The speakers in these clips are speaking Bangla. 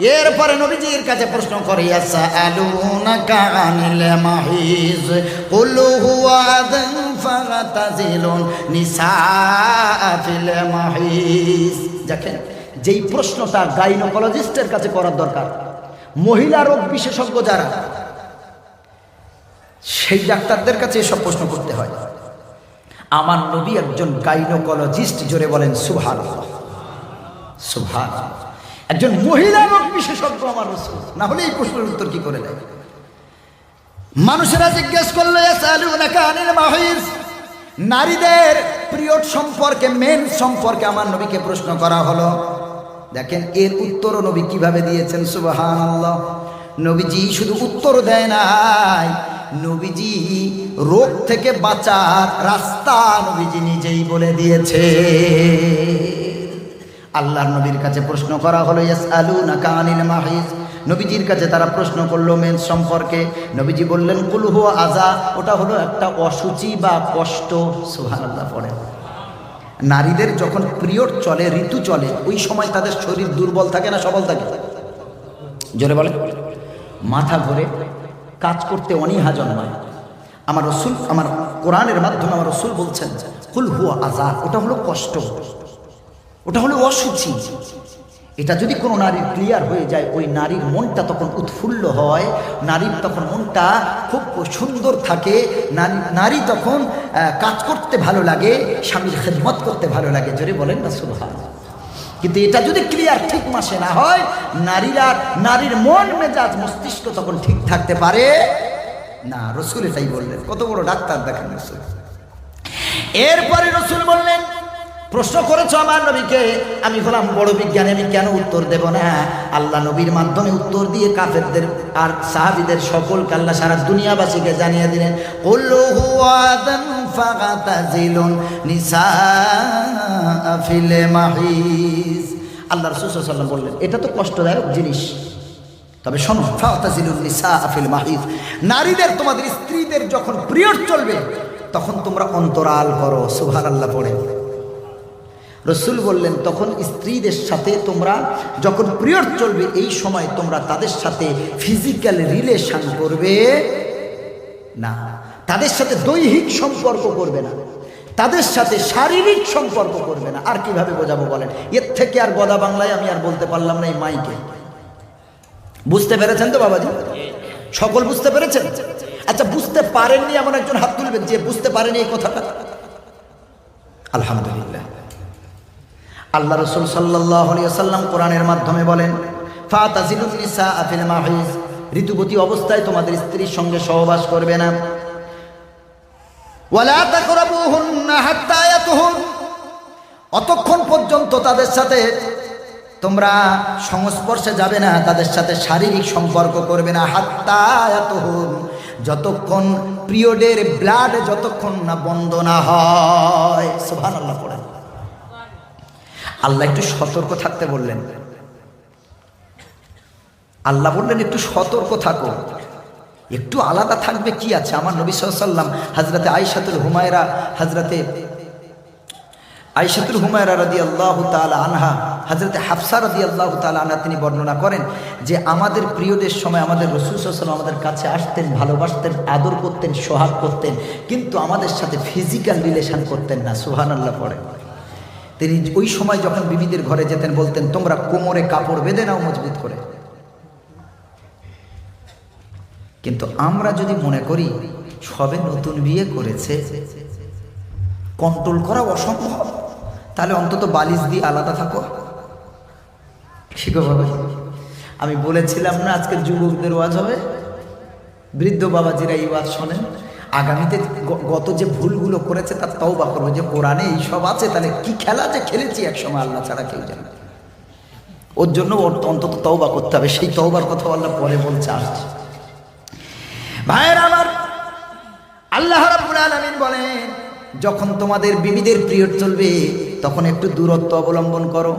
এরপরে নবীজির কাছে প্রশ্ন করে দেখেন, যেই প্রশ্নটা গাইনোকোলজিস্টের কাছে করার দরকার, মহিলা রোগ বিশেষজ্ঞ যারা, সেই ডাক্তারদের কাছে এসব প্রশ্ন করতে হয়। আমার নবী একজন গাইনোকোলজিস্ট, জোরে বলেন সুভান সুভান একজন মহিলা রোগ বিশেষজ্ঞ আমার রসুল। না হলে এই প্রশ্নের উত্তর কি করে দেয়? মানুষেরা জিজ্ঞেস করল নারীদের পিরিয়ড সম্পর্কে, মেন সম্পর্কে আমার নবীকে প্রশ্ন করা হলো। দেখেন, এর উত্তরও নবী কীভাবে দিয়েছেন, সুবহানাল্লাহ। নবীজি শুধু উত্তর দেয় নাই। নবীজি রোগ থেকে বাঁচার রাস্তা নবীজি নিজেই বলে দিয়েছে। আল্লাহর নবীর কাছে প্রশ্ন করা হলো ইয়াস আলু না কানিল মাহিজ? নবীজির কাছে তারা প্রশ্ন করল, মেন সম্পর্কে? নবীজি বললেন কুলহু আজা ওটা হলো একটা অসুচি বা কষ্ট, সুবহানাল্লাহ পড়ে নারীদের যখন পিরিয়ড চলে, ঋতু চলে, ওই সময় তাদের শরীর দুর্বল থাকে না সবল থাকে? জোরে বলে মাথা ঘুরে, কাজ করতে অনীহা জন্মায়। আমার রসুল, আমার কোরআনের মাধ্যমে আমার রসুল বলছেন, কুল হুয়া আজাদ ওটা হলো কষ্ট। ওটা হলো অসুচি এটা যদি কোনো নারীর ক্লিয়ার হয়ে যায়, ওই নারীর মনটা তখন উৎফুল্ল হয়, নারীর তখন মনটা খুব সুন্দর থাকে, নারী নারী তখন কাজ করতে ভালো লাগে, স্বামীর খেদমত করতে ভালো লাগে। জোরে বলেন না সুভাষ কিন্তু এটা যদি ক্লিয়ার ঠিক মাসে না হয়, নারীরা, নারীর মন, মেজাজ, মস্তিষ্ক তখন ঠিক থাকতে পারে না। রসুল এটাই বললেন। কত বড় ডাক্তার দেখেন রসুল। এরপরে রসুল বললেন প্রশ্ন করেছ আমার নবীকে? আমি হলাম বড় বিজ্ঞানী, আমি কেন উত্তর দেব না? আল্লাহ নবীর মাধ্যমে উত্তর দিয়ে কাফেরদের আর সাহাবিদের সকল আল্লাহ সারা দুনিয়াবাসীকে জানিয়ে দিলেন, কুল্লু মাহিজ। আল্লাহ রাসূল সাল্লাল্লাহু আলাইহি ওয়াসাল্লাম বললেন, এটা তো কষ্টদায়ক জিনিস। তবে শোনো নিসা আফিল মাহিদ নারীদের, তোমাদের স্ত্রীদের যখন পিরিয়ড চলবে, তখন তোমরা অন্তরাল করো সুভান আল্লাহ পড়ে। রসুল বললেন, তখন স্ত্রীদের সাথে তোমরা যখন পিরিয়ড চলবে, এই সময় তোমরা তাদের সাথে ফিজিক্যাল রিলেশন করবে না। তাদের সাথে দৈহিক সম্পর্ক করবে না। তাদের সাথে শারীরিক সম্পর্ক করবে না। আর কীভাবে বোঝাবো বলেন? এর থেকে আর গদা বাংলায় আমি আর বলতে পারলাম না এই মাইকে। বুঝতে পেরেছেন তো বাবাজি? সকল বুঝতে পেরেছেন? আচ্ছা বুঝতে পারেননি এমন একজন হাত তুলবেন যে বুঝতে পারেনি এই কথাটা। আলহামদুলিল্লাহ। আল্লাহ রসুল সাল্লাহ সাল্লাম কোরআনের মাধ্যমে বলেন, ফাতাজিলুন নিসা আফিল মাহিজ ঋতুবতী অবস্থায় তোমাদের স্ত্রীর সঙ্গে সহবাস করবে না। অতক্ষণ পর্যন্ত তাদের সাথে তোমরা সংস্পর্শে যাবে না, তাদের সাথে শারীরিক সম্পর্ক করবে না। হাত্তা ইয়াতুহুন যতক্ষণ পিরিয়ডের ব্লাড, যতক্ষণ না বন্ধ না হয়। সুবহানাল্লাহ পড়েন। আল্লাহ একটু সতর্ক থাকতে বললেন। আল্লাহ বললেন, একটু সতর্ক থাকো। একটু আলাদা থাকবে কি আছে? আমার নবী সাল্লাম হাজরতে আইসাতুল হুমায়রা হাজরাতে আইসাতুল হুমায়রা রদি আল্লাহ তালা আনহা হাজরতে হাফসা রদি আল্লাহ তালা আনহা তিনি বর্ণনা করেন যে, আমাদের প্রিয়দের সময় আমাদের রসুল সাল্লাম আমাদের কাছে আসতেন, ভালোবাসতেন, আদর করতেন, সোহাগ করতেন, কিন্তু আমাদের সাথে ফিজিক্যাল রিলেশন করতেন না। সুহান আল্লাহ পড়েন তিনি ওই সময় যখন বিবিদের ঘরে যেতেন বলতেন, তোমরা কোমরে কাপড় বেঁধে নাও মজবুত করে। কিন্তু আমরা যদি মনে করি, সবে নতুন বিয়ে করেছে, কন্ট্রোল করা অসম্ভব। তাহলে অন্তত বালিশ দিয়ে আলাদা থাকো। শিখো আমি বলেছিলাম না আজকের যুবকদের ওয়াজ হবে? বৃদ্ধ বাবাজিরা এই ওয়াজ শোনেন। আগামীতে গত যে ভুলগুলো করেছে, তার তওবা করবে। যে কোরআনে এইসব আছে, তাহলে কি খেলা যে খেলেছি একসময়, আল্লাহ ছাড়া কেউ জানে ওর জন্য ওর অন্তত তওবা করতে হবে। সেই তওবার কথা আল্লাহ পরে বলছে আসছে ভাইয়ের আমার, আল্লাহ রাব্বুল আলামিন বলেন, যখন তোমাদের বিবিদের পিরিয়ড চলবে, তখন একটু দূরত্ব অবলম্বন করো।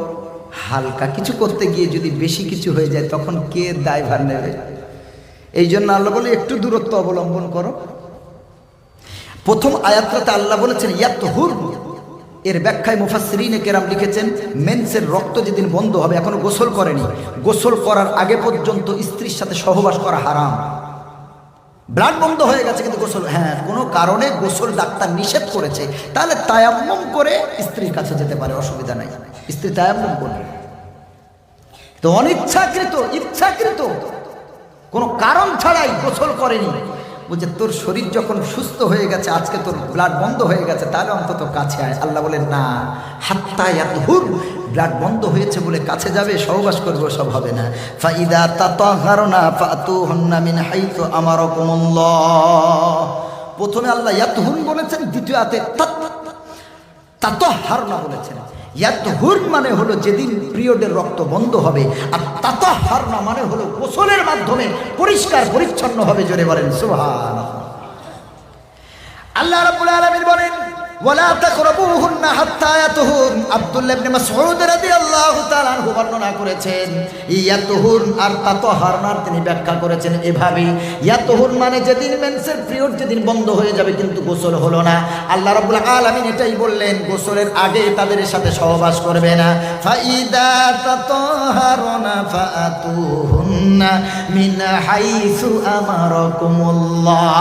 হালকা কিছু করতে গিয়ে যদি বেশি কিছু হয়ে যায়, তখন কে দায়ভার নেবে? এই জন্য আল্লাহ বলে, একটু দূরত্ব অবলম্বন করো। প্রথম আয়াতটাতে আল্লাহ বলেছেন ইয়াত হুর এর ব্যাখ্যায় মুফাসরিনে কেরাম লিখেছেন, মেন্সের রক্ত যেদিন বন্ধ হবে, এখনও গোসল করেনি। গোসল করার আগে পর্যন্ত স্ত্রীর সাথে সহবাস করা হারাম। ব্লাড বন্ধ হয়ে গেছে কিন্তু গোসল হ্যাঁ কোনো কারণে গোসল ডাক্তার নিষেধ করেছে। তাহলে তায়াম্মম করে স্ত্রীর কাছে যেতে পারে, অসুবিধা নাই। স্ত্রী তায়াম্মম করবে। তো অনিচ্ছাকৃত, ইচ্ছাকৃত, কোনো কারণ ছাড়াই গোসল করেনি। বলছে তোর শরীর যখন সুস্থ হয়ে গেছে, আজকে তোর ব্লাড বন্ধ হয়ে গেছে, তাহলে অন্তত কাছে আয়। আল্লাহ বলে না, হাত্তা এত হুর ব্লাড বন্ধ হয়েছে বলে কাছে যাবে, সহবাস করব, সব হবে না। ফাইদা তাতাহারনা ফাতুহুন্না মিন হাইতু আমারাকুমুল্লাহ। প্রথমে আল্লাহ এত ইয়াতহুন বলেছেন, দ্বিতীয় আতে তাতাহারনা বলেছেন। ইয়াতহুর মানে হলো যেদিন পিরিয়ডের রক্ত বন্ধ হবে, আর তাতাহারনা মানে হলো গোসলের মাধ্যমে পরিষ্কার পরিচ্ছন্ন হবে, জোরে বলেন সুবহানাল্লাহ। আল্লাহ রাব্বুল আলামিন বলেন ওয়ালা তাকরাবুহুন্না হাত্তা ইয়াতুহুন। আব্দুল্লাহ ইবনে মাসউদ রাদিয়াল্লাহু তাআলা আনহু বর্ণনা করেছেন, ইয়াতুহুন আর তাতাহারনার তিনি ব্যাখ্যা করেছেন এভাবে ইয়াতুহুন মানে যেদিন মেন্সের পিরিয়ড যেদিন বন্ধ হয়ে যাবে কিন্তু গোসল হলো না। আল্লাহ রাব্বুল আলামিন এটাই বললেন, গোসলের আগে তাদের সাথে সহবাস করবে না। ফাইদা তাতাহারনা ফাতুহুন্না মিন হাইসু আমারাকুমুল্লাহ।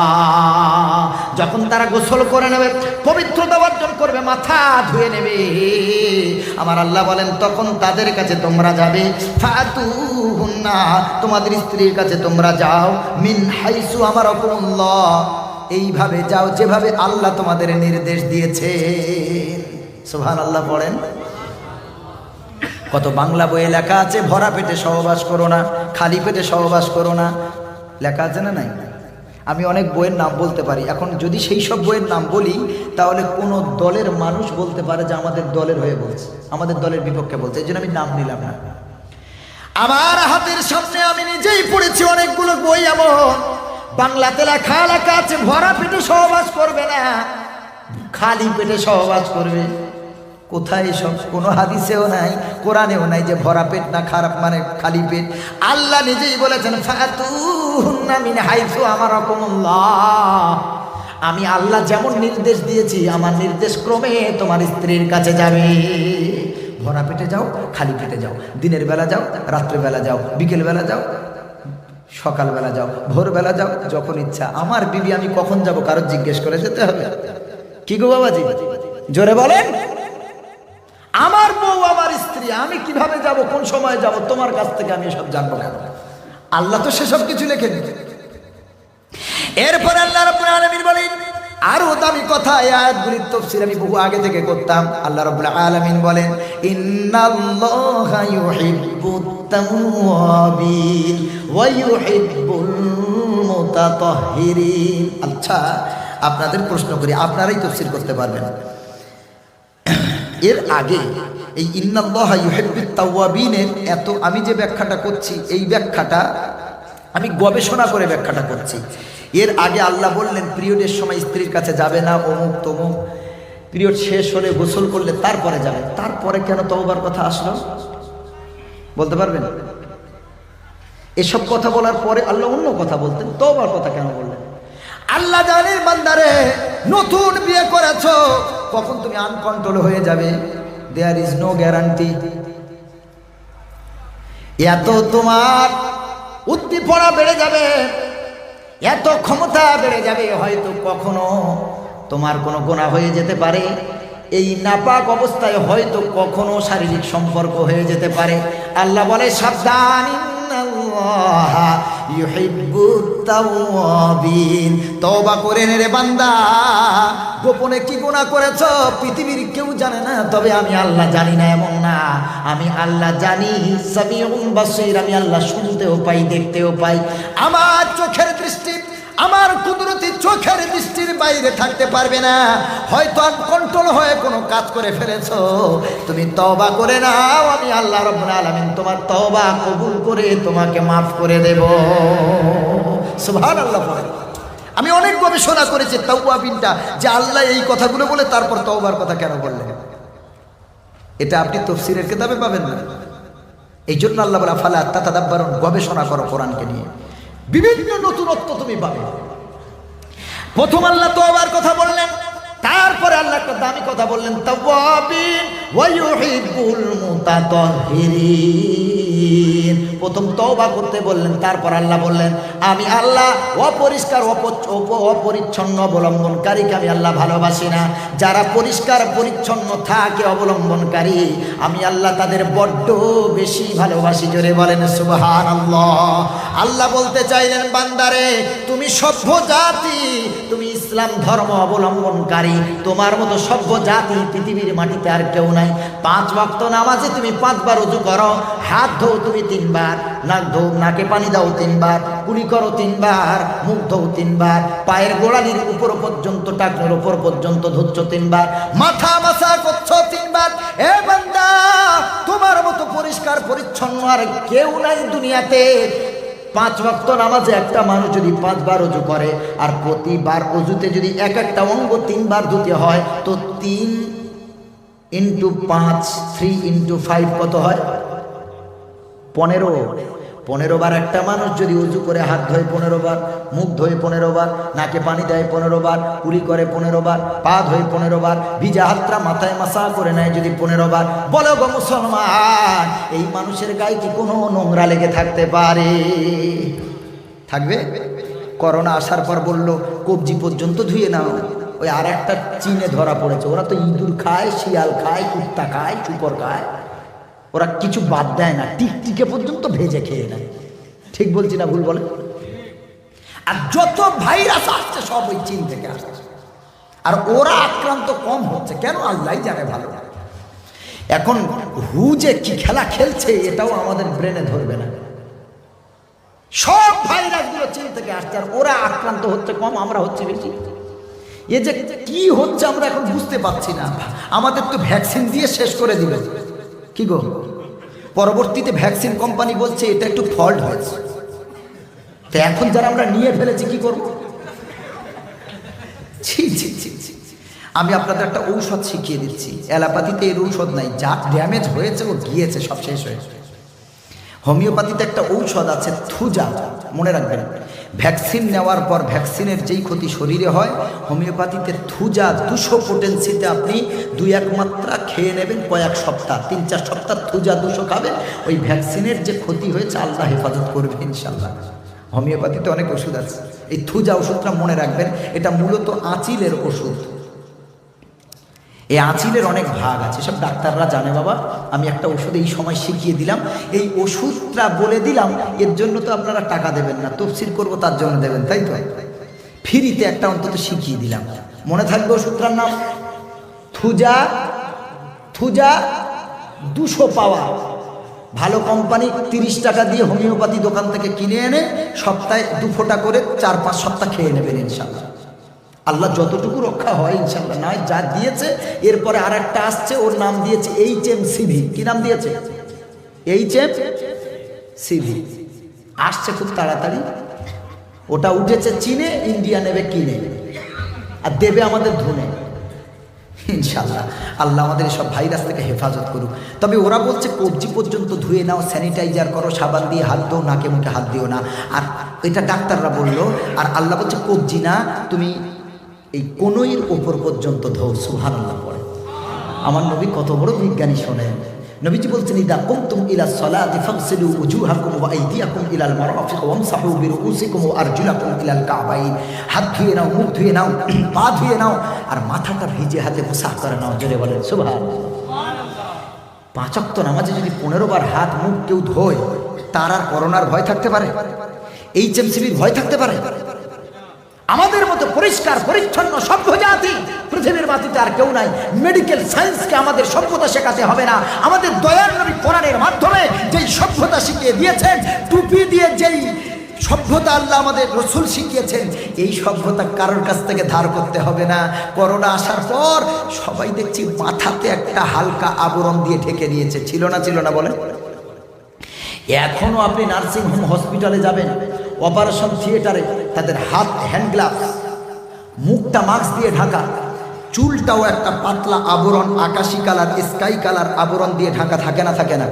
যখন তারা গোসল করে নেবে, পবিত্রতা অর্জন করবে, মাথা ধুয়ে নেবে। আমার আল্লাহ বলেন, তখন তাদের কাছে তোমরা যাবে। না তোমাদের স্ত্রীর কাছে তোমরা যাও। মিন হাইসু আমার এইভাবে যাও, যেভাবে আল্লাহ তোমাদের নির্দেশ দিয়েছে সুবহান আল্লাহ পড়েন। কত বাংলা বইয়ে লেখা আছে, ভরা পেটে সহবাস করো না, খালি পেটে সহবাস করো না। লেখা আছে না নাই? আমি অনেক বইয়ের নাম বলতে পারি। এখন যদি সেই সব বইয়ের নাম বলি, তাহলে কোনো দলের মানুষ বলতে পারে যে আমাদের দলের হয়ে বলছে, আমাদের দলের বিপক্ষে বলছে। এই জন্য আমি নাম নিলাম না। আমার হাতের সামনে আমি নিজেই পড়েছি অনেকগুলো বই এমন। বাংলাতে লেখা লেখা আছে, ভরা পেটে সহবাস করবে না। খালি পেটে সহবাস করবে। কোথায় সব? কোনো হাদিসেও নাই, কোরআনেও নাই যে ভরা পেট না খারাপ মানে খালি পেট। আল্লাহ নিজেই বলেছেন মিন হাইসু আমারাকুমুল্লাহ। আমি আল্লাহ যেমন নির্দেশ দিয়েছি, আমার নির্দেশ ক্রমে তোমার স্ত্রীর কাছে যাবে। ভরা পেটে যাও, খালি পেটে যাও। দিনের বেলা যাও, রাত্রে বেলা যাও, বিকেল বেলা যাও সকালবেলা যাও ভোরবেলা যাও, যখন ইচ্ছা। আমার বিবি, আমি কখন যাব? কারও জিজ্ঞেস করে যেতে হবে। কি গো বাবাজি? জোরে বলেন। আমার বউ, আমার স্ত্রী, আমি কীভাবে যাব, কোন সময় যাব, তোমার কাছ থেকে আমি সব জানব কেন আল্লাহ তো সেসব কিছু লেখে দিতে এরপর আল্লাহ রাব্বুল আলামিন বলেন, আরও দামি কথা, এই আয়াতগুলির তাফসীর আমি বহু আগে থেকে করতাম। আল্লাহ রাব্বুল আলামিন বলেন আচ্ছা আপনাদের প্রশ্ন করি, আপনারাই তাফসীর করতে পারবেন। এর আগে, এই ইন্নাল্লাহা ইউহিব্বুত তাওয়াবিনের এত আমি যে ব্যাখ্যাটা করছি, এই ব্যাখ্যাটা আমি গবেষণা করে ব্যাখ্যাটা করছি। এর আগে আল্লাহ বললেন, পিরিয়ডের সময় স্ত্রীর কাছে যাবে না, অমুক, তমুক। পিরিয়ড শেষ হলে গোসল করলে তারপরে যাবে। তারপরে কেন তওবার কথা আসলো? বলতে পারবেন? এসব কথা বলার পরে আল্লাহ অন্য কথা বলতেন, তওবার কথা কেন বললেন? আল্লাহ জানের বান্দারে নতুন বিয়ে করেছ, কখন তুমি আনকন্ট্রোল হয়ে যাবে? দেয়ার ইজ নো গ্যারান্টি এত তোমার উদ্দীপনা বেড়ে যাবে, এত ক্ষমতা বেড়ে যাবে, হয়তো কখনো তোমার কোনো গোনা হয়ে যেতে পারে। এই নাপাক অবস্থায় হয়তো কখনো শারীরিক সম্পর্ক হয়ে যেতে পারে। আল্লাহ বলে, সাবধান তওবা করে নে রে বান্দা। গোপনে কি গুণা করেছ? পৃথিবীর কেউ জানে না, তবে আমি আল্লাহ জানি না এমন না। আমি আল্লাহ জানি, সামিউন বাসীর আমি আল্লাহ শুনতেও পাই, দেখতেও পাই। আমার চোখের দৃষ্টি আমার কুদরতি চোখের দৃষ্টির বাইরে থাকতে পারবে না। হয়তো কন্ট্রোল হয়ে কোনো কাজ করে ফেলেছো। তুমি তওবা করে নাও, আমি আল্লাহ রাব্বুল আলামিন তোমার তবা কবুল করে তোমাকে মাফ করে দেব। সুবহানাল্লাহ বলেন আমি অনেক গবেষণা করেছি তাওয়াবিনটা যে আল্লাহ এই কথাগুলো বলে তারপর তওবার কথা কেন বললেন? এটা আপনি তফসিরের কিতাবে পাবেন না। এই জন্য আল্লাহ বলা ফালা তাতাদাব্বারুন, গবেষণা করো কোরআনকে নিয়ে। বিভিন্ন নতুনত্ব তুমি পাবে। প্রথম আল্লাহ তো আবার কথা বললেন তারপরে আল্লাহ একটা দামি কথা বললেন প্রথম তওবা করতে বললেন, তারপর আল্লাহ বললেন, আমি আল্লাহ অপরিষ্কার অপ- অপ- অপরিচ্ছন্ন অবলম্বনকারীকে আমি আল্লাহ ভালোবাসি না। যারা পরিষ্কার, পরিচ্ছন্ন থাকে অবলম্বনকারী, আমি আল্লাহ তাদের বড্ড বেশি ভালোবাসি। জোরে বলেন সুবহান আল্লাহ আল্লাহ বলতে চাইলেন, বান্দারে, তুমি সভ্য জাতি, তুমি ইসলাম ধর্ম অবলম্বনকারী। তোমার মতো সভ্য জাতি পৃথিবীর মাটিতে আর কেউ নাই। পাঁচ ওয়াক্ত নামাজে তুমি পাঁচবার উজু করো, হাত ধো তুমি তিনবার, নাক ধো নাকে পানি দাও তিনবার, কুলি করো তিনবার, মুখ ধো তিনবার, পায়ের গোড়ালির উপর পর্যন্ত, টাকনোর উপর পর্যন্ত ধুচ্ছ তিনবার, মাথা মাথা করছ তিনবার। এ বান্দা, তোমার মতো পরিষ্কার, পরিচ্ছন্ন আর কেউ নাই দুনিয়াতে। পাঁচ ওয়াক্ত নামাজে একটা মানুষ যদি পাঁচবার অজু করে, আর প্রতিবার অজুতে যদি এক একটা অঙ্গ তিনবার ধুতে হয়, তো তিন ইন্টু পাঁচ, থ্রি ইন্টু ফাইভ কত হয়? পনেরো। পনেরো বার একটা মানুষ যদি উজু করে হাত ধোয় পনেরো বার, মুখ ধোয় পনেরো বার, নাকে পানি দেয় পনেরো বার, কুলি করে পনেরো বার, পা ধোয় পনেরো বার, ভিজা হাতটা মাথায় মাসা করে নেয় যদি পনেরো বার, বলো গো মুসলমান, এই মানুষের গায়ে কি কোনো নোংরা লেগে থাকতে পারে? থাকবে? করোনা আসার পর বলল, কবজি পর্যন্ত ধুয়ে নাও। ওই আর একটা চিনে ধরা পড়েছে। ওরা তো ইঁদুর খায়, শিয়াল খায়, কুত্তা খায় চুপর খায়। ওরা কিছু বাদ দেয় না টিকটিকে পর্যন্ত ভেজে খেয়ে নেয়। ঠিক বলছি না ভুল বলে? আর যত ভাইরাস আসছে, সব ওই চীন থেকে আসছে। আর ওরা আক্রান্ত কম হচ্ছে, কেন আল্লাহ জানে ভালো। এখন হু যে কি খেলা খেলছে, এটাও আমাদের ব্রেনে ধরবে না। সব ভাইরাসগুলো চীন থেকে আসছে, আর ওরা আক্রান্ত হচ্ছে কম, আমরা হচ্ছে বেশি। এ যে কি হচ্ছে, আমরা এখন বুঝতে পারছি না। আমাদের তো ভ্যাকসিন দিয়ে শেষ করে দিল। কি গো? পরবর্তীতে ভ্যাকসিন কোম্পানি বলছে এটা একটু ফল্ট হয়েছে। তো এখন যারা আমরা নিয়ে ফেলেছি, কি করব। আমি আপনাদের একটা ঔষধ শিখিয়ে দিচ্ছি। অ্যালাপাতিতে এর ঔষধ নাই। যা ড্যামেজ হয়েছে, ও গিয়েছে, সব শেষ হয়েছে। হোমিওপ্যাথিতে একটা ঔষধ আছে, থুজা। মনে রাখবেন ভ্যাকসিন নেওয়ার পর ভ্যাকসিনের যেই ক্ষতি শরীরে হয়, হোমিওপ্যাথিতে থুজা দুশো পোটেন্সিতে আপনি দুই এক মাত্রা খেয়ে নেবেন কয়েক সপ্তাহ, তিন চার সপ্তাহ থুজা দুশো খাবেন। ওই ভ্যাকসিনের যে ক্ষতি হয়েছে আল্লাহ হেফাজত করবে ইনশাল্লাহ হোমিওপ্যাথিতে অনেক ওষুধ আছে। এই থুজা ওষুধটা মনে রাখবেন, এটা মূলত আঁচিলের ওষুধ। এই আঁচিলের অনেক ভাগ আছে সব ডাক্তাররা জানে বাবা। আমি একটা ওষুধ এই সময় শিখিয়ে দিলাম। এই ওষুধটা বলে দিলাম, এর জন্য তো আপনারা টাকা দেবেন না, তফসিল করব, তার জন্য দেবেন, তাই তো? ফ্রিতে একটা অন্তত শিখিয়ে দিলাম। মনে থাকবে ওষুধটার নাম? থুজা থুজা দুশো পাওয়া। ভালো কোম্পানি তিরিশ টাকা দিয়ে হোমিওপ্যাথি দোকান থেকে কিনে এনে সপ্তাহে দু ফোঁটা করে চার পাঁচ সপ্তাহ খেয়ে নেবেন ইনশাল্লাহ আল্লাহ যতটুকু রক্ষা হয় ইনশাল্লাহ নয় যা দিয়েছে, এরপরে আর একটা আসছে, ওর নাম দিয়েছে এইচ এম সিভি কি নাম দিয়েছে? এইচ এম সিভি আসছে খুব তাড়াতাড়ি। ওটা উঠেছে চীনে ইন্ডিয়া নেবে কিনে। আর দেবে আমাদের ধুনে। ইনশাল্লাহ আল্লাহ আমাদের সব ভাইরাস থেকে হেফাজত করুক। তবে ওরা বলছে, কবজি পর্যন্ত ধুয়ে নাও, স্যানিটাইজার করো, সাবান দিয়ে হাত দাও, নাকে মুখে হাত দিও না। আর এটা ডাক্তাররা বলল, আর আল্লাহ বলছে, কবজি না, তুমি এই কোনোইয়ের ওপর পর্যন্ত ধো সুহান আল্লাহ পড়ে। আমার নবী কত বড় বিজ্ঞানী শোনেন। নবীজি বলছেন, ইদা কুমতুম ইলা সলাতি ফাগসিলু উজুহাকুম ওয়া আইদিয়াকুম ইলাল মারাফিক ওয়ামসাহু বিরুউসিকুম ওয়া আরজুলাকুম ইলাল কাবাইন। হাত ধুয়ে নাও, মুখ ধুয়ে নাও, পা ধুয়ে নাও, আর মাথাটা ভিজে হাতে মুসাহ করে নাও। জোরে বলেন, সুবহানাল্লাহ। পাঁচক্ত নামাজে যদি পনেরো বার হাত মুখ কেউ ধোয়, তার আর করোনার ভয় থাকতে পারে? এইচ এম সিবির ভয় থাকতে পারে? আমাদের মতো পরিষ্কার, পরিচ্ছন্ন, সভ্য জাতি পৃথিবীর মাটিতে আর কেউ নাই। মেডিকেল সায়েন্সকে আমাদের সভ্যতা শেখাতে হবে না। আমাদের দয়ার নবী কোরআনের মাধ্যমে যেই সভ্যতা শিখিয়ে দিয়েছেন, টুপি দিয়ে যেই সভ্যতা আল্লাহ আমাদের রসুল শিখিয়েছেন, এই সভ্যতা কারোর কাছ থেকে ধার করতে হবে না। করোনা আসার পর সবাই দেখছি মাথাতে একটা হালকা আবরণ দিয়ে ঢেকে দিয়েছে ছিল না ছিল না বলে? এখনও আপনি নার্সিংহোম হসপিটালে যাবেন। অপারেশন থিয়েটারে তাদের হাত হ্যান্ড গ্লাভস, মুখটা মাস্ক দিয়ে ঢাকা, চুলটাও একটা পাতলা আবরণ, আকাশি কালার, স্কাই কালার আবরণ দিয়ে ঢাকা থাকে না থাকে না।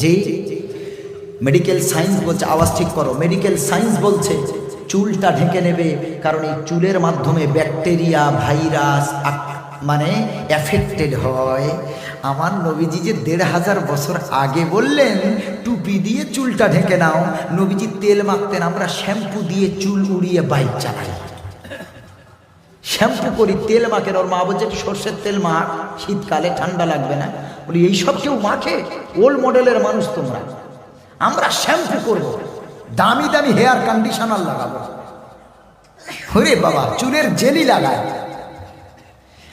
যেই মেডিকেল সায়েন্স বলছে, আওয়াজ ঠিক করো। মেডিকেল সায়েন্স বলছে, চুলটা ঢেকে নেবে কারণ এই চুলের মাধ্যমে ব্যাকটেরিয়া ভাইরাস মানে অ্যাফেক্টেড হয়। আমার নবীজি যে দেড় হাজার বছর আগে বললেন, টুপি দিয়ে চুলটা ঢেকে নাও। নবীজি তেল মাখতেন, আমরা শ্যাম্পু দিয়ে চুল উড়িয়ে বাইক চালাই। শ্যাম্পু করি, তেল মাখেন, ওর মা বলছে সর্ষের তেল মাখ, শীতকালে ঠান্ডা লাগবে না। বলি এইসব কেউ মাখে? ওল্ড মডেলের মানুষ তোমরা। আমরা শ্যাম্পু করব, দামি দামি হেয়ার কন্ডিশনার লাগাবো। হরে বাবা, চুলের জেলি লাগায়।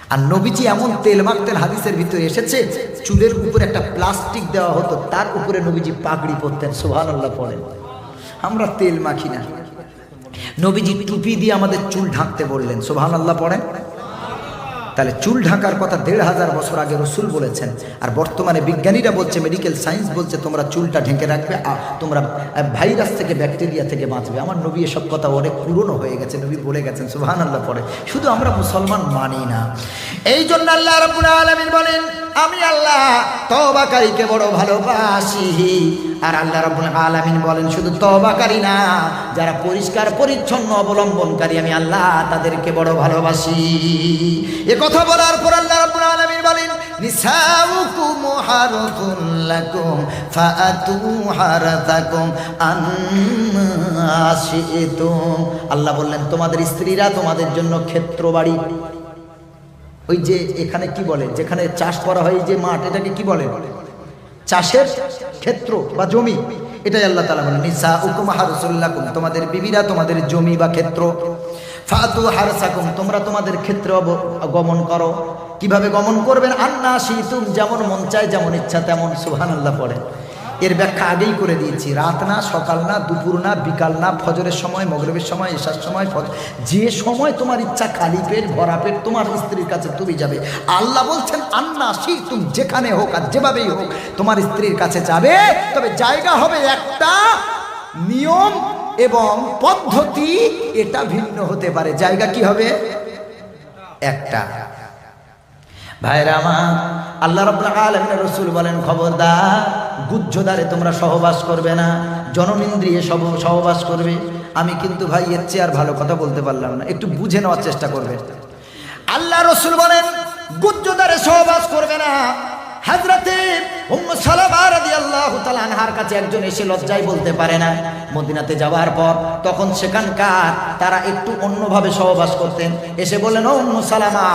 আর নবীজি এমন তেল মাখতেন হাদিসের ভিতরে এসেছে, চুলের উপরে একটা প্লাস্টিক দেওয়া হতো, তার উপরে নবীজি পাগড়ি পরতেন সোহান আল্লাহ পড়েন। আমরা তেল মাখি না। নবীজি টুপি দিয়ে আমাদের চুল ঢাকতে বললেন সোহান আল্লাহ পড়েন। তাহলে চুল ঢাকার কথা দেড় হাজার বছর আগে রসুল বলেছেন। আর বর্তমানে বিজ্ঞানীরা বলছে মেডিকেল সায়েন্স বলছে, তোমরা চুলটা ঢেকে রাখবে আর তোমরা ভাইরাস থেকে ব্যাকটেরিয়া থেকে বাঁচবে। আমার নবী এসব কথা অনেক পুরনো হয়ে গেছে, নবী বলে গেছেন সুহান আল্লাহ পরে। শুধু আমরা মুসলমান মানি না। এই জন্য আল্লাহ রবুল আলমিন বলেন আমি আল্লাহ তবাকারীকে বড় ভালোবাসি। আর আল্লাহ রব্বুল আলামিন বলেন, শুধু তবাকারী না, যারা পরিষ্কার, পরিচ্ছন্ন, অবলম্বনকারী, আমি আল্লাহ তাদেরকে বড় ভালোবাসি। এ কথা বলার পর আল্লাহ রব্বুল আলামিন বলেন আল্লাহ বললেন, তোমাদের স্ত্রীরা তোমাদের জন্য ক্ষেত্র বাড়ি ওই যে এখানে কি বলে? যেখানে চাষ করা হয় যে মাঠ, এটাকে কি বলে? চাষের ক্ষেত্র বা জমি। এটাই আল্লাহ তালা বলেন নিসা উকুম হারসুল্লাকুম তোমাদের বিবিরা তোমাদের জমি বা ক্ষেত্র। ফাতু হারসাকুম তোমরা তোমাদের ক্ষেত্রে গমন করো। কীভাবে গমন করবেন? আন্না শীতুম যেমন মন চায়, যেমন ইচ্ছা, তেমন সুহান আল্লাহ পড়ে এর ব্যাখ্যা আগেই করে দিয়েছি। রাত না, সকাল না, দুপুর না, বিকাল না, ফজরের সময়, মগরবের সময় এসার সময়, ফজ যে সময় তোমার ইচ্ছা খালি পেট, ভরা পেট তোমার স্ত্রীর কাছে তুমি যাবে। আল্লাহ বলছেন, আন্না তুমি যেখানে হোক আর যেভাবেই হোক, তোমার স্ত্রীর কাছে যাবে। তবে জায়গা হবে একটা, নিয়ম এবং পদ্ধতি, এটা ভিন্ন হতে পারে। জায়গা কি হবে? একটা। ভাইরা আমার, আল্লাহ রব্লা রসুল বলেন, খবরদার গুজ্জদারে তোমরা সহবাস করবে না জনমিন্দ্রিয়ে সব সহবাস করবে। আমি কিন্তু ভাই, এর চেয়ে আর ভালো কথা বলতে পারলাম না। একটু বুঝে নেওয়ার চেষ্টা করবে। আল্লাহ রসুল বলেন, গুজ্জদারে সহবাস করবে না হাজরাতে আনহার কাছে একজন এসে লজ্জায় বলতে পারে না। মদিনাতে যাওয়ার পর তখন সেখানকার তারা একটু অন্যভাবে সহবাস করতেন। এসে বললেন সালামা,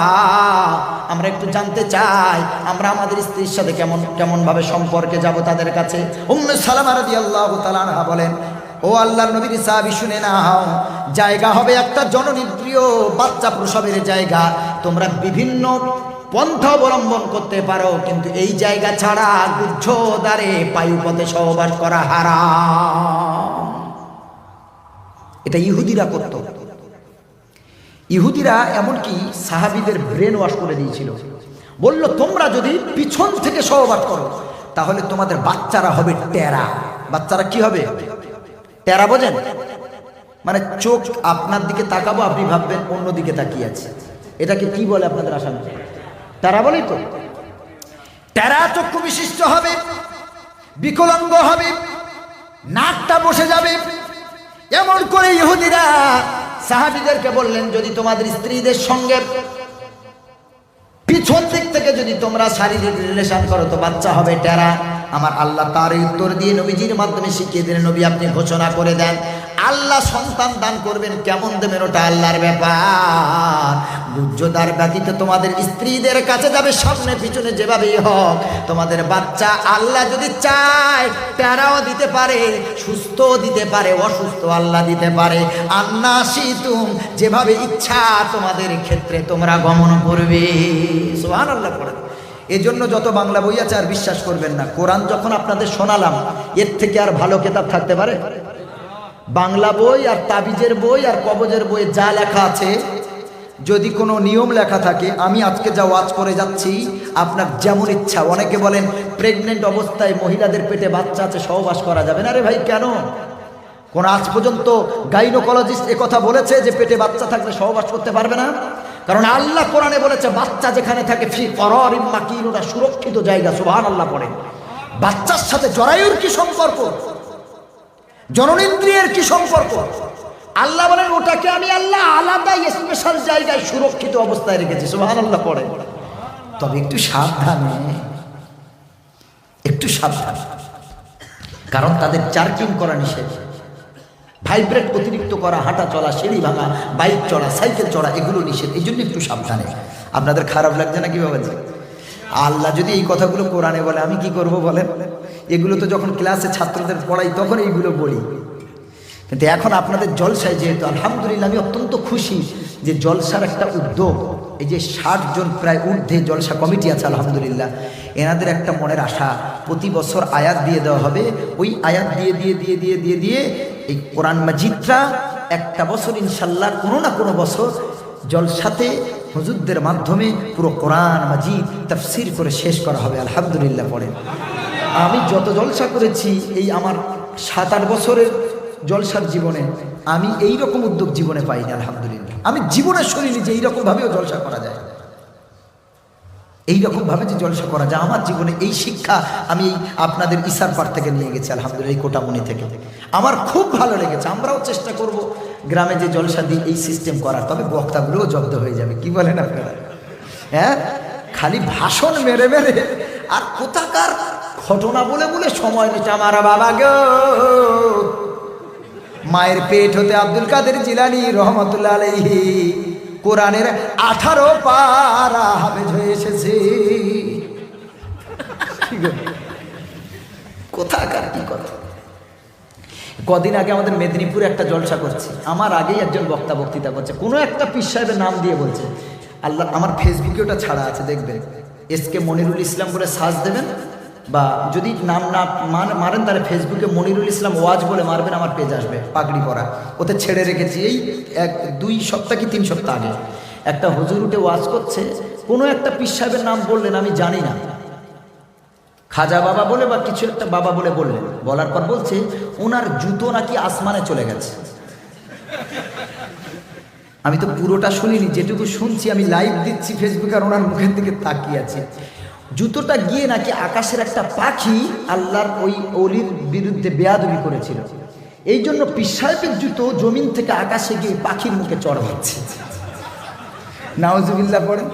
আমরা একটু জানতে চাই, আমরা আমাদের স্ত্রীর সাথে কেমন কেমন ভাবে সম্পর্কে যাব তাদের কাছে? বলেন, ও আল্লাহর নবীর সাহাবি শুনে নাও, জায়গা হবে একটা জননিদ্রিয় বাচ্চা প্রসবের জায়গা। তোমরা বিভিন্ন পন্থা অবলম্বন করতে পারো, কিন্তু এই জায়গা ছাড়া গুচ্ছ দ্বারে পায়ুপথে সহবাস করা হারাম। এটা ইহুদিরা করত। ইহুদিরা এমনকি সাহাবিদের ব্রেন ওয়াশ করে দিয়েছিল। বলল, তোমরা যদি পিছন থেকে সহবাস করো, তাহলে তোমাদের বাচ্চারা হবে টেরা। বাচ্চারা কি হবে? টেরা বোঝেন? মানে চোখ আপনার দিকে তাকাবো, আপনি ভাববেন অন্য দিকে তাকিয়ে আছে। এটাকে কি বলে আপনাদের আসামে? তারা বলেই তো তারা চক্ষু বিশিষ্ট হবে, বিকলাঙ্গ হবে, নাকটা বসে যাবে। এমন করে ইহুদিরা সাহাবিদেরকে বললেন, যদি তোমাদের স্ত্রীদের সঙ্গে পিছন দিক থেকে যদি তোমরা শারীরিক রিলেশন করো, তো বাচ্চা হবে টেরা। আমার আল্লাহ তার উত্তর দিয়ে নবীজির মাধ্যমে শিখিয়ে দিলেন, নবী, আপনি ঘোষণা করে দেন, আল্লাহ সন্তান দান করবেন কেমন দেবেন ওটা আল্লাহর ব্যাপার? গুজ্জদার ব্যতীত তোমাদের স্ত্রীদের কাছে যাবে সামনে পিছনে যেভাবেই হোক। তোমাদের বাচ্চা আল্লাহ যদি চায়, প্যারাও দিতে পারে সুস্থ দিতে পারে অসুস্থ আল্লাহ দিতে পারে। আন্না তুম যেভাবে ইচ্ছা তোমাদের ক্ষেত্রে তোমরা গমন করবে। সোহান আল্লাহ করে এজন্য যত বাংলা বই আছে আর বিশ্বাস করবেন না। কোরআন যখন আপনাদের শোনালাম, এর থেকে আর ভালো কেতাব থাকতে পারে? বাংলা বই আর তাবিজের বই আর কবজের বই যা লেখা আছে, যদি কোনো নিয়ম লেখা থাকে, আমি আজকে যা ওয়াজ করে যাচ্ছি, আপনার যেমন ইচ্ছা। অনেকে বলেন প্রেগনেন্ট অবস্থায় মহিলাদের পেটে বাচ্চা আছে, সহবাস করা যাবে না। রে ভাই, কেন? কোন আজ পর্যন্ত গাইনোকোলজিস্ট কথা বলেছে যে পেটে বাচ্চা থাকলে সহবাস করতে পারবে না? কারণ আল্লাহ কোরআনে বলেছে, বাচ্চা যেখানে থাকে, ফি ওটা সুরক্ষিত জায়গা সুবহান আল্লাহ পড়ে। বাচ্চার সাথে জরায়ুর কি সম্পর্ক? জননেন্দ্রিয়ের কি সম্পর্ক? আল্লাহ বলেন, ওটাকে আমি আল্লাহ আলাদা স্পেশাল জায়গায় সুরক্ষিত অবস্থায় রেখেছি সুবাহ আল্লাহ পড়ে। তবে একটু সাবধানে, একটু সাবধান। কারণ তাদের চার্জিং করা নিষেধ। ভাইব্রেট অতিরিক্ত করা, হাঁটা চলা, সিঁড়ি ভাঙা, বাইক চড়া, সাইকেল চড়া, এগুলো নিষেধ। এই জন্য একটু সাবধানে। আপনাদের খারাপ লাগছে না কি বাবাজি? আল্লাহ যদি এই কথাগুলো কোরআনে বলে, আমি কি করব বলেন? এগুলো তো যখন ক্লাসে ছাত্রদের পড়াই, তখন এইগুলো বলি। কিন্তু এখন আপনাদের জলসায় যেহেতু, আলহামদুলিল্লাহ আমি অত্যন্ত খুশি যে জলসার একটা উদ্যোগ, এই যে ষাট জন প্রায় ঊর্ধ্বে জলসা কমিটি আছে, আলহামদুলিল্লাহ, এনাদের একটা মনের আশা। প্রতি বছর আয়াত দিয়ে দেওয়া হবে। ওই আয়াত দিয়ে দিয়ে দিয়ে দিয়ে দিয়ে দিয়ে এই কোরআন মাজিদটা একটা বছর ইনশাল্লাহ কোনো না কোনো বছর জলসাতে হুজুরদের মাধ্যমে পুরো কোরআন মাজিদ তাফসির করে শেষ করা হবে, আলহামদুলিল্লাহ পড়ে। আমি যত জলসা করেছি এই আমার সাত আট বছরের জলসার জীবনে, আমি এই রকম উদ্যোগ জীবনে পাইনি, আলহামদুলিল্লাহ। আমি জীবনে শুনিনি যে এইরকমভাবেও জলসা করা যায়। এইরকম ভাবে যে জলসা করা যায়, আমার জীবনে এই শিক্ষা আমি আপনাদের ইসার পার থেকে নিয়ে গেছি, আলহামদুলিল্লাহ, এই কোটামুনি থেকে। আমার খুব ভালো লেগেছে, আমরাও চেষ্টা করব গ্রামে যে জলসা দিই এই সিস্টেম করার, তবে বক্তাগুলোও জব্দ হয়ে যাবে, কি বলেন আপনারা? হ্যাঁ? খালি ভাষণ মেরে মেরে, আর কোথাকার ঘটনা বলে বলে সময় নিচ্ছে আমার বাবা গো। মায়ের পেট হতে আব্দুল কাদের জিলানি রহমতুল্লাহ আলাইহি। কোরআনের আঠারো পারা হাফেজ হয়ে এসেছে। কোথাকার কি কথা? কদিন আগে আমাদের মেদিনীপুরে একটা জলসা করছে। আমার আগেই একজন বক্তা বক্তৃতা করছে। কোনো একটা পীর সাহেবের নাম দিয়ে বলছে, আল্লাহ, আমার ফেসবুকে ওটা ছাড়া আছে, দেখবেন। এস কে মনিরুল ইসলাম বলে সার্চ দেবেন বা যদি নাম না মান- মারেন, তাহলে ফেসবুকে মনিরুল ইসলাম ওয়াজ বলে মারবেন, আমার পেজ আসবে, পাগড়ি পরা। ওতে ছেড়ে রেখেছি এই এক, দুই সপ্তাহ কি তিন সপ্তাহ আগে। একটা হুজুর উঠে ওয়াজ করছে, কোনো একটা পীর সাহেবের নাম বললেন, আমি জানি না। খাজা বাবা বলে বা কিছু একটা বাবা বলে বললেন। বলার পর বলছে, ওনার জুতো নাকি আসমানে চলে গেছে। আমি তো পুরোটা শুনিনি, যেটুকু শুনছি, আমি লাইভ দিচ্ছি ফেসবুকে আর ওনার মুখের দিকে তাকিয়ে আছি। জুতোটা গিয়ে নাকি আকাশের একটা পাখি আল্লাহর ওই অলির বিরুদ্ধে বেয়াদবি করেছিল। এই জন্য পিসাহেবের জুতো জমিন থেকে আকাশে গিয়ে পাখির মুখে চড় হচ্ছে নাওজুবিল্লাহ পড়েন।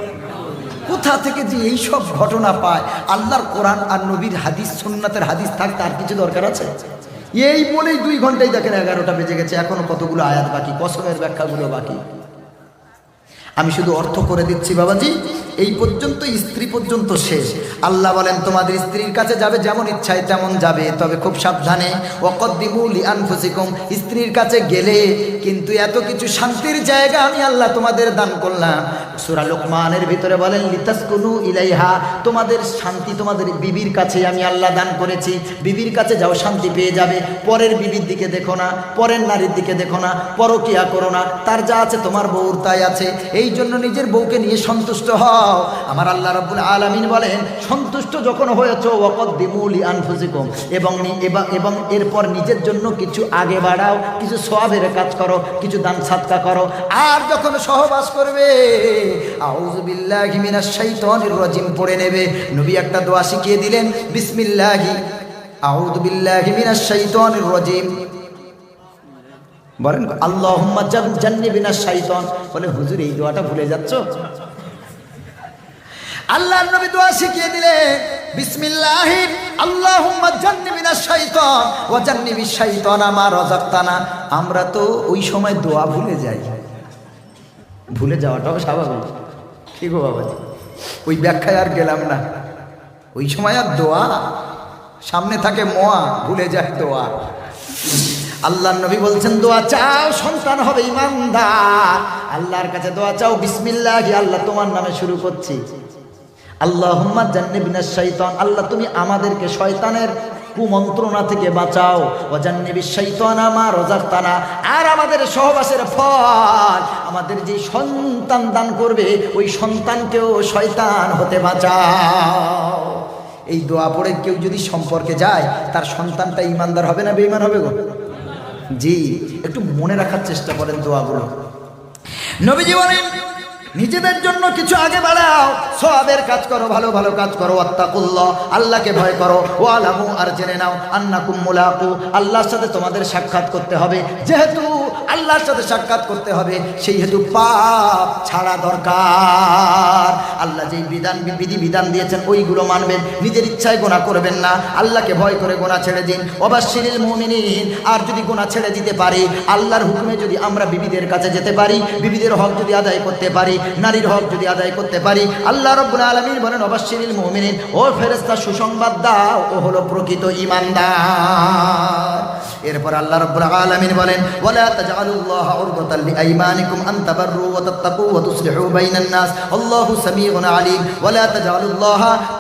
কোথা থেকে যে এই সব ঘটনা পায়? আল্লাহর কোরআন আর নবীর হাদিস, সুন্নাতের হাদিস থাকতে আর কিছু দরকার আছে? এই বলেই দুই ঘন্টায় দেখেন এগারোটা বেজে গেছে, এখনও কতগুলো আয়াত বাকি, কসমের ব্যাখ্যাগুলো বাকি। আমি শুধু অর্থ করে দিচ্ছি বাবাজি এই পর্যন্ত স্ত্রী পর্যন্ত শেষ। আল্লাহ বলেন, তোমাদের স্ত্রীর কাছে যাবে যেমন ইচ্ছায় তেমন যাবে, তবে খুব সাবধানে। ওকদ্দিবুলি আনফুসিকুম স্ত্রীর কাছে গেলে কিন্তু এত কিছু শান্তির জায়গা আমি আল্লাহ তোমাদের দান করলাম। সুরা লোকমানের ভিতরে বলেন, লিতাসকুনু ইলাইহা, তোমাদের শান্তি তোমাদের বিবির কাছে আমি আল্লাহ দান করেছি। বিবির কাছে যাও, শান্তি পেয়ে যাবে। পরের বিবির দিকে দেখো না, পরের নারীর দিকে দেখো না, পরকিয়া করো না। তার যা আছে তোমার বউর তাই আছে। এই জন্য নিজের বউকে নিয়ে সন্তুষ্ট হও আমার আল্লাহ রাব্বুল আলামিন বলেন, সন্তুষ্ট যখন হয়েছো, ওয়াকদ দিমুলি আনফুসিকুম এবং এবং এরপর নিজের জন্য কিছু আগে বাড়াও, কিছু সওয়াবের কাজ করো, কিছু দান সাদকা করো। আর যখন সহবাস করবে, আউযু বিল্লাহি মিনাশ শাইতানির রাজিম পড়ে নেবে। নবী একটা দোয়া শিখিয়ে দিলেন, বিসমিল্লাহি, আউযু বিল্লাহি মিনাশ শাইতানির রাজিম। বলেন, আল্লাহুম্মা জান্নিবিনা শাইতান। বলে, হুজুর, এই দোয়াটা ভুলে যাচ্ছ? আল্লাহর নবী দোয়া শিখিয়ে দিলেন বিসমিল্লাহ আল্লাহুম্মা জান্নিবিনা শাইতান, ওয়া জান্নিবিশ শাইতানা মা রাযাকতানা। আমরা তো ওই সময় দোয়া ভুলে যাই। ভুলে যাওয়াটাও স্বাভাবিক। ঠিক গো বাবাজি? ওই ব্যাখ্যায় আর গেলাম না। ওই সময় আর দোয়া, সামনে থাকে মোয়া, ভুলে যায় দোয়া। আল্লাহ নবী বলছেন, দোয়া চাও, সন্তান হবে ইমানদার। আল্লাহর কাছে দোয়া চাও, বিসমিল্লাহ, আল্লাহ তোমার নামে শুরু করছি। আল্লাহ জান্নিবিনা শৈতান আল্লাহ তুমি আমাদেরকে শয়তানের কুমন্ত্রণা থেকে বাঁচাও। ও জান্নিবি শৈতান আমার রোজাক্তানা আর আমাদের সহবাসের ফল, আমাদের যে সন্তান দান করবে, ওই সন্তানকেও শয়তান হতে বাঁচাও। এই দোয়া পড়ে কেউ যদি সম্পর্কে যায়, তার সন্তানটা ইমানদার হবে না বেঈমান হবে গো? জি, একটু মনে রাখার চেষ্টা করেন দোয়াগুলো। নবীজি বলেন নিজেদের জন্য কিছু আগে বাড়াও। সবের কাজ করো, ভালো ভালো কাজ করো আত্তাকুল্লাহ আল্লাহকে ভয় করো। ও আলামু আর জেনে নাও আন্না মুলাকু। আল্লাহর সাথে তোমাদের সাক্ষাৎ করতে হবে। যেহেতু আল্লাহর সাথে সাক্ষাৎ করতে হবে, সেই হেতু পাপ ছাড়া দরকার। আল্লাহ যেই বিধান, বিধি বিধান দিয়েছেন, ওইগুলো মানবেন, নিজের ইচ্ছায় গোনা করবেন না। আল্লাহকে ভয় করে গোনা ছেড়ে দিন। অবাশিরিল মুমিনিন, আর যদি গোনা ছেড়ে দিতে পারি, আল্লাহর হুকুমে যদি আমরা বিবিদের কাছে যেতে পারি, বিবিদের হক যদি আদায় করতে পারি, নারীর হক যদি আদায় করতে পারি, আল্লাহ রব্বুল আলমিন বলেন অবাশিরিল মুমিনিন, ও ফেরেস্তা সুসংবাদ দাও, ও হলো প্রকৃত ইমানদার। এরপর আল্লাহ রব্বুল আলামিন বলেন, ওয়ালা تجعلوا الله عرضة لأيمانكم أن تبروا وتتقوا وتصلحوا بين الناس. الله سميع عليم. ولا تجعلوا الله